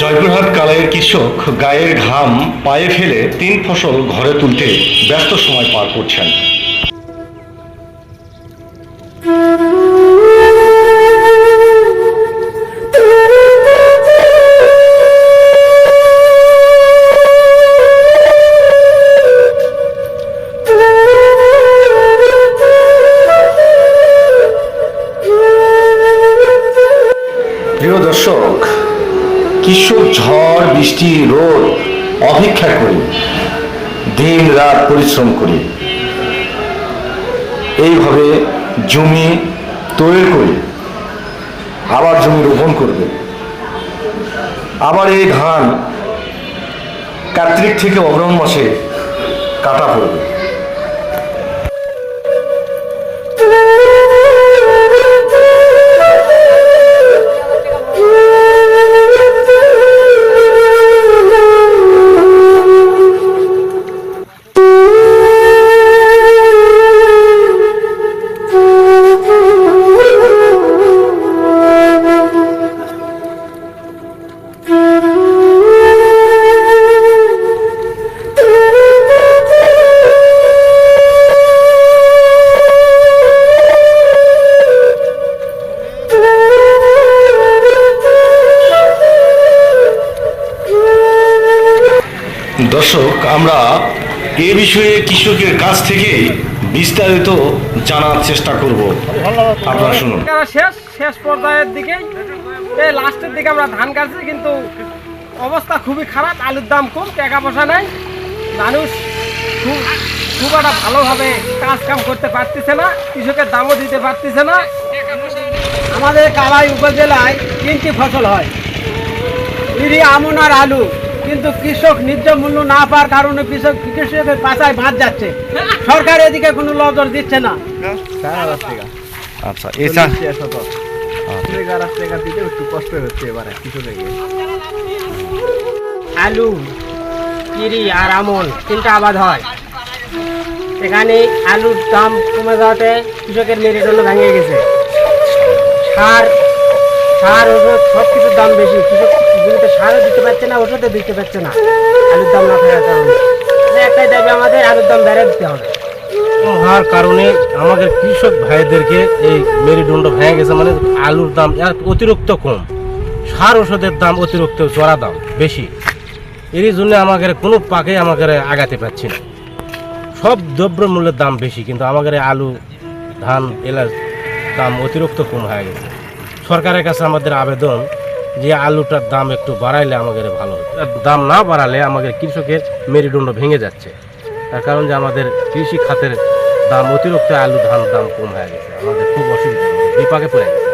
জয়পুরহাট কালাইয়ের কৃষক গায়ের ঘাম পায়ে ফেলে তিন ফসল ঘরে তুলতে ব্যস্ত সময় পার করছেন। প্রিয় দর্শক কৃষক ঝড়, বৃষ্টি, রোদ অপেক্ষা করি দিন রাত পরিশ্রম করি। এইভাবে জমি তৈরি করি, আবার জমি রোপণ করবে। আবার এই ধান কার্তিক থেকে অগ্রহণ মাসে কাটা পড়বে। দর্শক আমরা এ বিষয়ে কৃষকের কাছ থেকে বিস্তারিত জানার চেষ্টা করব। আপনারা শুনুন। শেষ শেষ পর্যায়ের দিকে। এই লাস্টের দিকে আমরা ধান কাটছি কিন্তু অবস্থা খুবই খারাপ আলুর দাম কম টাকা পয়সা নেই। মানুষ খুব খুব একটা ভালোভাবে কাজ কাম করতে পারতেছে না কৃষকের দামও দিতে পারতেছে না। আমাদের কালাই উপজেলায় তিনটি ফসল হয়। ইরি আমন আর আলু। কিন্তু কৃষক ন্যায্য মূল্য না পাওয়ার কারণে কৃষক কৃষকের পাশায় ভাত যাচ্ছে। সরকার এদিকে কোনো নজর দিচ্ছে না। আচ্ছা এছাড়া আলু কিরি আর আমন তিনটা আবাদ হয়। এখানে আলুর দাম কমে যাওয়াতে কৃষকের মেরুদণ্ড ভেঙে গেছে। সার সার ওষুধ সব কিছুর দাম বেশি। কৃষক সারও না ওষুধও দিতে পারছে না। আলুর দাম না থাকার কারণে। একটাই দাবি আমাদের, আলুর দাম বেড়ে দিতে হবে। হওয়ার কারণে আমাদের কৃষক ভাইদেরকে এই মেরুদণ্ড ভেঙে গেছে মানে আলুর দাম অতিরিক্ত কম। সার ওষুধের দাম অতিরিক্ত চড়া দাম বেশি। এরই জন্য আমাদের কোনো পাকে আমাদের আগাতে পারছি না। সব দ্রব্য মূল্যের দাম বেশি, কিন্তু আমাদের আলু, ধান, এলাচ দাম অতিরিক্ত কম হয়ে গেছে। সরকারের কাছে আমাদের আবেদন যে আলুটার দাম একটু বাড়াইলে আমাদের ভালো হতো। দাম না বাড়ালে আমাদের কৃষকের মেরুদণ্ড ভেঙে যাচ্ছে। তার কারণ যে আমাদের কৃষি খাতের দাম অতিরিক্ত আলু ধান দাম কম হয়ে গেছে। আমাদের খুব অসুবিধা বিপাকে পড়ে গেছে।